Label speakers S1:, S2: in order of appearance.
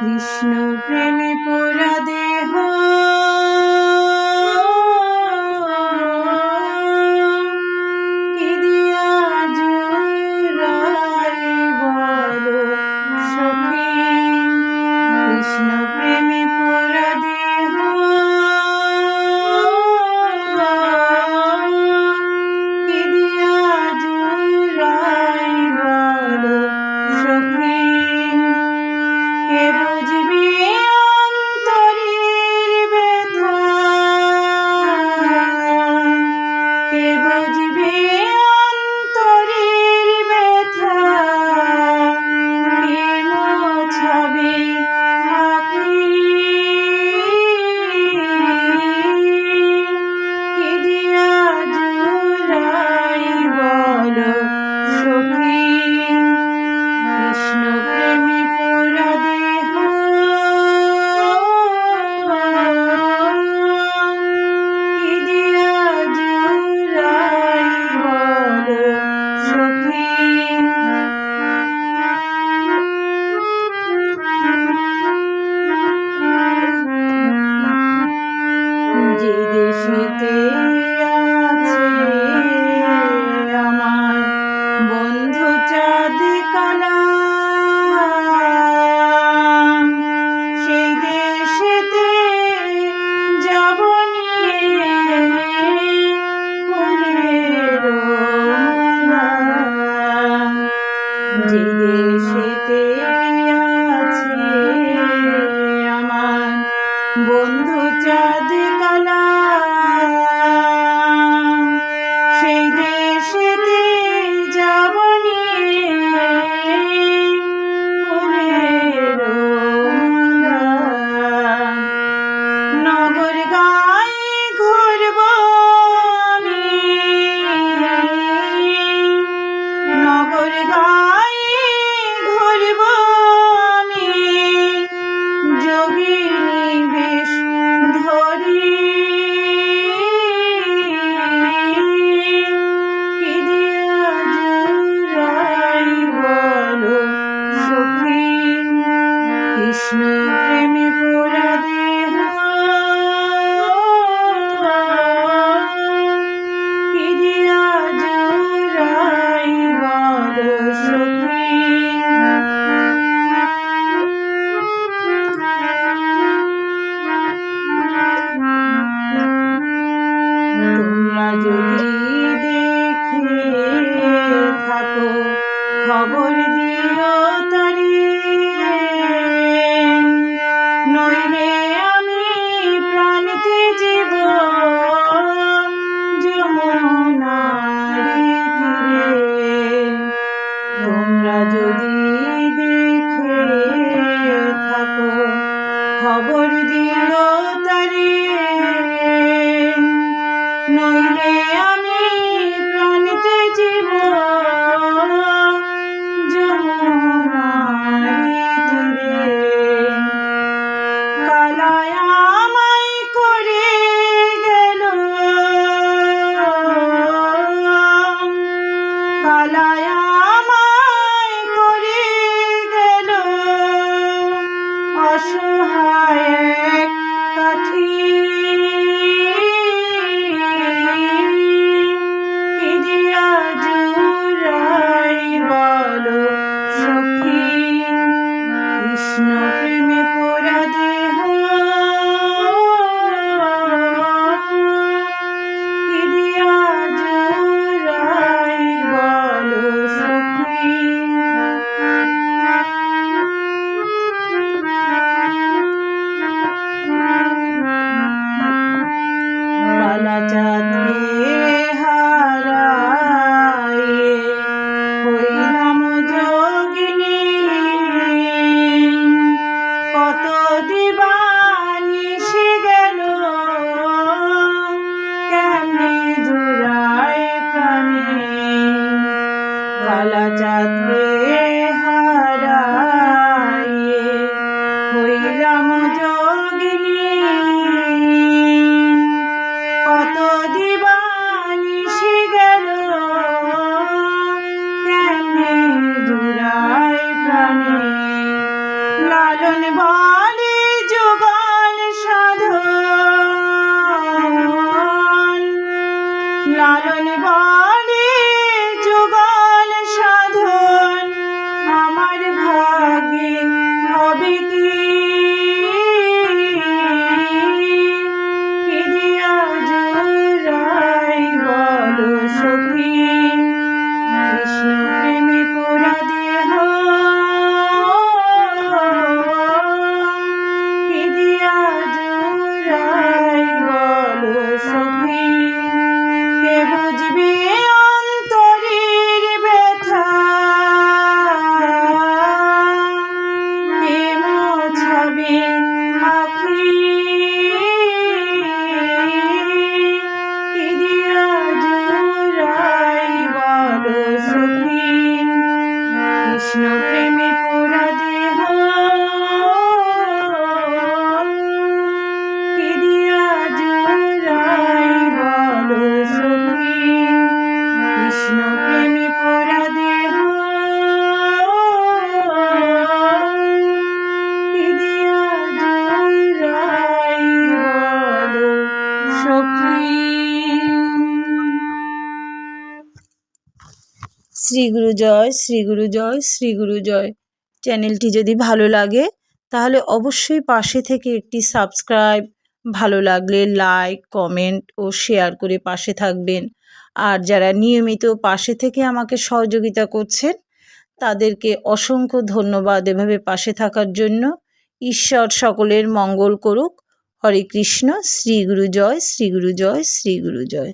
S1: কৃষ্ণ প্রেমে পুরা দেহ। opportunity. Yeah. মোর গায় যদি দেখে থাকো খবর দিও তারি নইলে মাওলায় আমায় করে গেল অসহায় ta. কৃষ্ণ শ্রী গুরু জয়, শ্রী গুরু জয়, শ্রী গুরু জয়। চ্যানেলটি যদি ভালো লাগে, তাহলে অবশ্যই পাশে থেকে একটি সাবস্ক্রাইব, ভালো লাগলে লাইক, কমেন্ট ও শেয়ার করে পাশে থাকবেন। আর যারা নিয়মিত পাশে থেকে আমাকে সহযোগিতা করছেন, তাদেরকে অসংখ্য ধন্যবাদ এভাবে পাশে থাকার জন্য। ঈশ্বর সকলের মঙ্গল করুক। হরে কৃষ্ণ, শ্রী গুরু জয়, শ্রী গুরু জয়, শ্রী গুরু জয়।